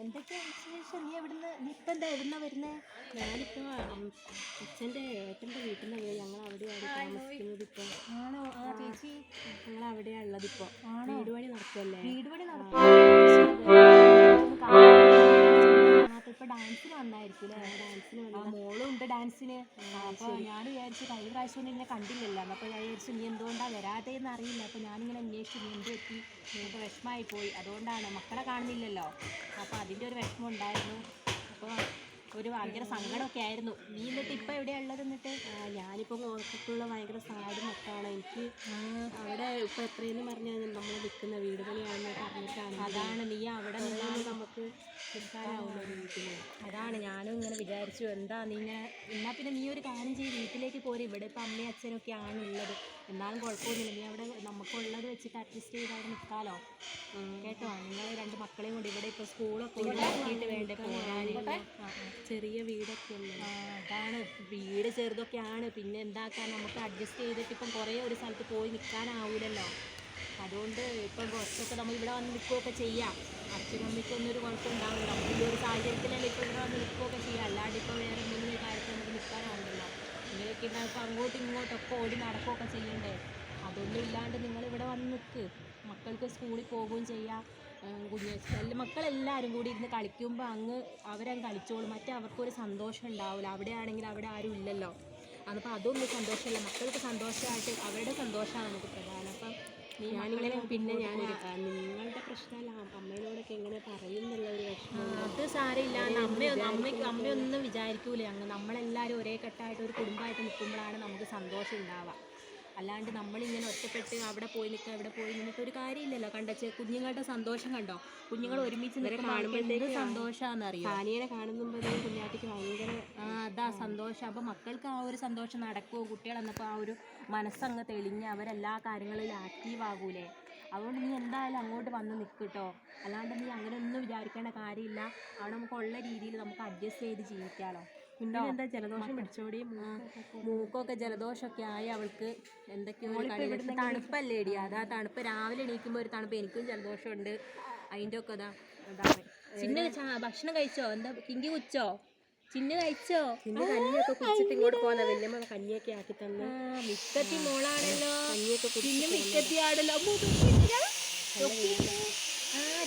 എന്തൊക്കെയാ വിശേഷം? നീ എവിടുന്ന്? നീ ഇപ്പം എന്താ എവിടുന്ന വരുന്നേ? ഞാനിപ്പോൾ അച്ഛന്റെ ഏട്ടന്റെ വീട്ടിൽ നിന്ന് ഞങ്ങൾ അവിടെയാണ് താമസിക്കുന്നത് ഇപ്പോൾ ആണോ? ആ ചേച്ചി. ഞങ്ങൾ അവിടെയാണ് ഉള്ളത് ഇപ്പോൾ? വീട് പണി നടക്കുമല്ലേ വീട് പണി നടക്കും ആ മോളും ഉണ്ട് ഡാൻസിന് അപ്പൊ ഞാൻ വിചാരിച്ചു കഴിഞ്ഞ പ്രാവശ്യം ഒന്നും ഇങ്ങനെ കണ്ടില്ലല്ലോ. അപ്പൊ ഞാൻ വിചാരിച്ചു നീ എന്തുകൊണ്ടാ വരാതെന്ന് അറിയില്ല അപ്പൊ ഞാനിങ്ങനെ അന്വേഷിച്ചു നീ എന്ത് പറ്റി? നിങ്ങൾക്ക് വിഷമമായി പോയി. അതുകൊണ്ടാണ് മക്കളെ കാണുന്നില്ലല്ലോ. അപ്പൊ അതിന്റെ ഒരു വിഷമം ഉണ്ടായിരുന്നു. അപ്പൊ ഒരു ഭയങ്കര സങ്കടമൊക്കെ ആയിരുന്നു. നീ എന്നിട്ട് ഇപ്പൊ എവിടെയാ ഉള്ളത് എന്നിട്ട്? ഞാനിപ്പോൾ ഓർക്കത്തുള്ള ഭയങ്കര സാഡ് മക്കളാണ് എനിക്ക് അവിടെ ഇപ്പോൾ എത്രയെന്ന് പറഞ്ഞാൽ നമ്മൾ നിൽക്കുന്ന വീട് പണിയാണെന്ന് പറഞ്ഞിട്ടാണ് അതാണ് നീ അവിടെ നിന്നാണ് നമുക്ക് നിൽക്കാനാവുന്ന വീട്ടിൽ അതാണ് ഞാനും ഇങ്ങനെ വിചാരിച്ചു. എന്താ നീ ഇങ്ങനെ എന്നാ പിന്നെ നീ ഒരു കാര്യം ചെയ്ത് വീട്ടിലേക്ക് പോരെ. ഇവിടെ ഇപ്പം അമ്മയും അച്ഛനൊക്കെ ആണ് ഉള്ളത് എന്നാലും കുഴപ്പമൊന്നുമില്ല. നീ അവിടെ നമുക്കുള്ളത് വെച്ചിട്ട് അഡ്ജസ്റ്റ് ചെയ്ത് അവിടെ നിൽക്കാലോ. കേട്ടോ? നിങ്ങൾ രണ്ട് മക്കളെയും കൂടി ഇവിടെ ഇപ്പോൾ സ്കൂളൊക്കെ ഒഴിവാക്കിയിട്ട് വേണ്ടേ ചെറിയ വീടൊക്കെ ഉള്ളത് അതാണ്. വീട് ചെറുതൊക്കെയാണ്. പിന്നെ എന്താക്കാൻ നമുക്ക് അഡ്ജസ്റ്റ് ചെയ്തിട്ട് ഇപ്പം കുറേ ഒരു സ്ഥലത്ത് പോയി നിൽക്കാനാവൂലല്ലോ അതുകൊണ്ട് ഇപ്പം കുറച്ചൊക്കെ നമ്മൾ ഇവിടെ വന്ന് നിൽക്കുകയൊക്കെ ചെയ്യാം. അച്ഛനും അമ്മയ്ക്കൊന്നും ഒരു കുഴപ്പം ഉണ്ടാവില്ല. ഈ ഒരു സാഹചര്യത്തിലല്ലേ ഇപ്പോൾ ഇവിടെ വന്ന് നിൽക്കുകയൊക്കെ ചെയ്യാം. അല്ലാണ്ട് ഇപ്പോൾ വേറെ എന്തെങ്കിലും കാര്യത്തിൽ നമുക്ക് നിൽക്കാനാവില്ലല്ലോ ഇങ്ങനെയൊക്കെ ഉണ്ടാകുമ്പോൾ അങ്ങോട്ടും ഇങ്ങോട്ടൊക്കെ ഓടി നടക്കുകയൊക്കെ ചെയ്യണ്ടേ? അതൊന്നും ഇല്ലാണ്ട് നിങ്ങൾ ഇവിടെ വന്ന് നിൽക്ക് മക്കൾക്ക് സ്കൂളിൽ പോവുകയും ചെയ്യാം. കുഞ്ഞ് മക്കളെല്ലാവരും കൂടി ഇരുന്ന് കളിക്കുമ്പോൾ അങ്ങ് അവരങ്ങ് കളിച്ചോളും. മറ്റേ അവർക്കൊരു സന്തോഷം ഉണ്ടാവില്ല അവിടെ ആണെങ്കിൽ അവിടെ ആരും ഇല്ലല്ലോ. അപ്പോൾ അതൊന്നും സന്തോഷമില്ല. മക്കൾക്ക് സന്തോഷമായിട്ട് അവരുടെ സന്തോഷമാണ് നമുക്ക് പ്രധാനം. അപ്പം പിന്നെ ഞാൻ നിങ്ങളുടെ പ്രശ്നമല്ല. അമ്മയോടൊക്കെ എങ്ങനെ പറയുന്നുള്ള ഒരു പ്രശ്നം അത് സാരമില്ല. അമ്മയൊന്നും അമ്മയ്ക്ക് അമ്മയൊന്നും വിചാരിക്കൂലേ. അങ്ങ് നമ്മളെല്ലാവരും ഒരേ കെട്ടായിട്ട് ഒരു കുടുംബമായിട്ട് നിൽക്കുമ്പോഴാണ് നമുക്ക് സന്തോഷം ഉണ്ടാവുക. അല്ലാണ്ട് നമ്മളിങ്ങനെ ഒറ്റപ്പെട്ട് അവിടെ പോയി നിൽക്കുക ഇവിടെ പോയി നിന്നിട്ട് ഒരു കാര്യമില്ലല്ലോ. കണ്ടച്ച് കുഞ്ഞുങ്ങളുടെ സന്തോഷം കണ്ടോ? കുഞ്ഞുങ്ങൾ ഒരുമിച്ച് കാണുമ്പോഴത്തേക്ക് സന്തോഷമാണെന്ന് അറിയാം സാനിയെ കാണുമ്പോഴത്തേക്കും കുഞ്ഞാട്ടിക്ക് ഭയങ്കര അതാ സന്തോഷം. അപ്പോൾ മക്കൾക്ക് ആ ഒരു സന്തോഷം നടക്കുമോ കുട്ടികൾ എന്നപ്പോൾ ആ ഒരു മനസ്സങ്ങ് തെളിഞ്ഞ് അവരെല്ലാ കാര്യങ്ങളിലും ആക്റ്റീവ് ആകൂലേ? അതുകൊണ്ട് നീ എന്തായാലും അങ്ങോട്ട് വന്ന് നിൽക്കട്ടോ കേട്ടോ അല്ലാണ്ട് നീ അങ്ങനെ ഒന്നും വിചാരിക്കേണ്ട കാര്യമില്ല. അവിടെ നമുക്ക് ഉള്ള രീതിയിൽ നമുക്ക് അഡ്ജസ്റ്റ് ചെയ്ത് ജീവിക്കാമല്ലോ എന്താ ജലദോഷം പിടിച്ചോടി? മൂക്കൊക്കെ ജലദോഷമൊക്കെ ആയി അവൾക്ക് എന്തൊക്കെയോ തണുപ്പല്ലേടി അതാ തണുപ്പ്. രാവിലെ എണീക്കുമ്പോൾ ഒരു തണുപ്പ്. എനിക്കും ജലദോഷമുണ്ട്. അതിന്റെ ഒക്കെ അതാ അതാണ് ചിന്ന ഭക്ഷണം കഴിച്ചോ? എന്താ കിങ്കി കുച്ചോ ചിന്ന കഴിച്ചോ? പിന്നെ കഞ്ഞിയൊക്കെ കുടിച്ചിട്ട് ഇങ്ങോട്ട് പോകുന്ന വല്യമ്മ കഞ്ഞിയൊക്കെ ആക്കി തന്നു. മിക്കത്തി മോളാണല്ലോ. കഞ്ഞിയൊക്കെ കുടിച്ചിട്ട് മിക്കത്തി ആടല്ലോ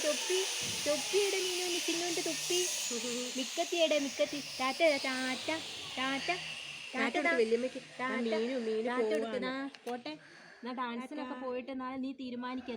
തൊപ്പി തൊപ്പിയുടെ മീനു മിക്കുന്നുണ്ട് തൊപ്പി. മിക്കത്തിയുടെ മിക്കത്തി. മീനും മീനും ടാറ്റ പോവാണ്. പോട്ടെ. എന്നാ ഡാൻസിനൊക്കെ പോയിട്ട് നാളെ നീ തീരുമാനിക്കുക